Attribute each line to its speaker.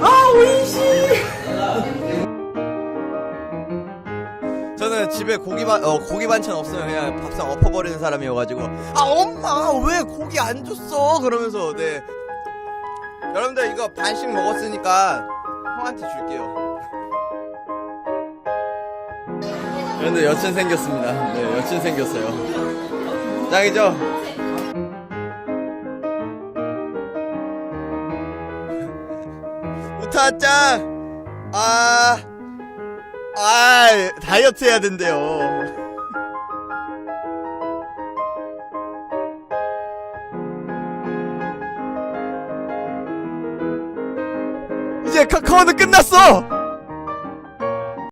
Speaker 1: 아, 오이시. 저는 집에 고기 반, 어, 고기 반찬 없으면 그냥 밥상 엎어버리는 사람이어가지고, 아, 엄마, 왜 고기 안 줬어? 그러면서, 네. 여러분들, 이거 반씩 먹었으니까 형한테 줄게요. 여러분들, 여친 생겼습니다. 네, 여친 생겼어요. 짱이죠? 우타 짱! 아, 아, 다이어트 해야 된대요. 이제 카카오는 끝났어!